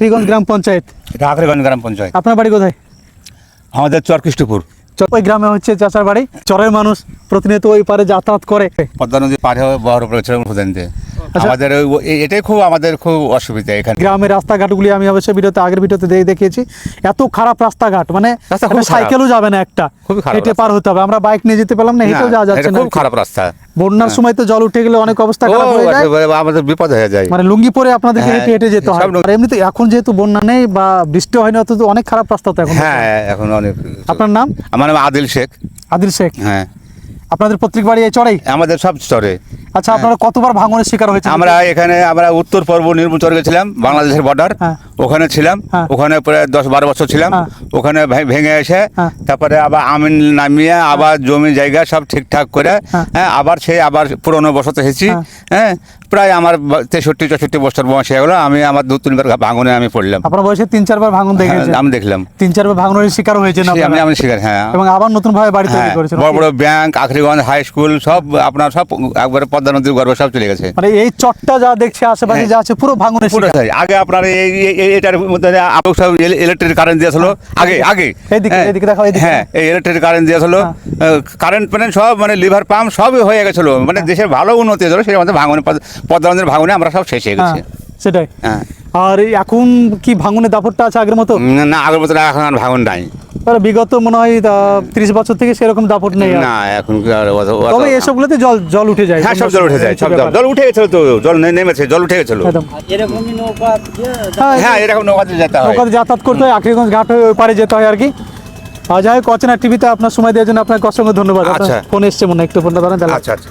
আখরিগঞ্জ গ্রাম পঞ্চায়েত। এটা আখরিগঞ্জ গ্রাম পঞ্চায়েত। আপনার বাড়ি কোথায়? আমাদের চরকৃষ্টপুর ওই গ্রামে হচ্ছে চাচার বাড়ি। চরের মানুষ প্রতিনিয়ত ওই পারে যাতায়াত করে। পদ্মা নদী পার হয়ে বহর পড়েছিল প্রধানতে আচ্ছা। আমাদের এটাই খুব আমাদের খুব অসুবিধা এখানে। গ্রামের রাস্তাঘাটগুলি আমি অবশ্যই ভিডিওতে আগের ভিডিওতে দেখে দেখিয়েছি। এত খারাপ রাস্তাঘাট মানে সাইকেলও যাবে না একটা। হেঁটে পার হতে হবে। আমরা বাইক নিয়ে যেতে পেলাম না হেঁটেও যাওয়া যাচ্ছে না খুব খারাপ রাস্তা। বন্যার সময় তো জল উঠে গেলে অনেক অবস্থা খারাপ হয়ে যায়। আমাদের বিপদ হয়ে যায়। মানে লুঙ্গি পরে আপনাদেরকে হ্যাঁ, হেঁটে হেঁটে যেতে হয়। আর এমনিতে এখন যেহেতু বন্যা নেই বা বৃষ্টি হয়নি অত তো অনেক খারাপ রাস্তা তো এখন। হ্যাঁ এখন অনেক আপনার নাম? আমার নাম আদিল শেখ। আদিল শেখ। হ্যাঁ। আপনাদের প্রত্যেক বাড়ি চড়াই আমাদের সব স্তরে আচ্ছা আপনারা কতবার ভাঙনের শিকার হয়েছে আমরা এখানে আমরা উত্তর পূর্ব নির্মচর গেছিলাম বাংলাদেশের বর্ডার হ্যাঁ। ওখানে ছিলাম হ্যাঁ। ওখানে প্রায় দশ বারো বছর ছিলাম হ্যাঁ। ওখানে ভেঙে এসে। তারপরে আবার আমিন নামিয়ে আবার জমি জায়গা সব ঠিকঠাক করে হ্যাঁ। আবার সেই আবার পুরনো বসত এসেছি হ্যাঁ। প্রায় আমার তেষট্টি চৌষট্টি বছর বয়স হয়ে গেলো আমি আমার দু তিনবার ভাঙনে আমি পড়লাম আপনার বয়সে তিন চারবার ভাঙন দেখেছেন আমি দেখলাম তিন চারবার ভাঙনের শিকার হয়েছে সে আমি। আমি শিকার হ্যাঁ এবং আবার নতুন ভাবে বাড়ি তৈরি করেছেন বড় বড় ব্যাংক আখরিগঞ্জ হাই স্কুল সব আপনার সব একবারে পদ্মা নদীর সব চলে গেছে। মানে এই চটটা যা দেখছে আশেপাশে যা আছে পুরো ভাঙনের পুরো আগে আপনার এই এটার মধ্যে সব ইলেকট্রিক কারেন্ট দিয়েছিল আগে আগে। এদিকে, হ্যাঁ, এদিকে এদিকে। হ্যাঁ এই ইলেকট্রিক কারেন্ট দিয়েছিল হ্যাঁ। কারেন্ট প্যানেল সব মানে লিভার পাম্প সবই হয়ে গেছিল। মানে দেশের ভালো উন্নতি হয়েছিল সেই আমাদের ভাঙনে পদ- পদ্মানদের ভাঙনে আমরা সব শেষ হয়ে হ্যাঁ গেছি সেটাই। হ্যাঁ। আর এখন কি ভাঙনের দাপটটা আছে আগের মতো? না আগের মতো এখন আর ভাঙন নাই। তাহলে বিগত মনে হয় ত্রিশ বছর থেকে সেরকম দাপট নেই না এখন তবে এসবগুলোতে জল জল উঠে যায়। হ্যাঁ সব জল উঠে যায় সব জল জল উঠে গেছিল তো জল নেমেছে জল উঠে গেছিল। এরকমই নৌকা হ্যাঁ হ্যাঁ এরকম নৌকাতে যেতে হয়। নৌকাতে যাতায়াত করতে হয় আখরিগঞ্জ ঘাট হয়ে ওই পারে যেতে হয় আর কি। আর যাই হোক অচেনা টিভিতে আপনার সময় দেওয়ার জন্য আপনাকে অসংখ্য ধন্যবাদ। আচ্ছা। ফোন এসছে মনে হয়, একটু ফোনটা ধরেন আচ্ছা আচ্ছা।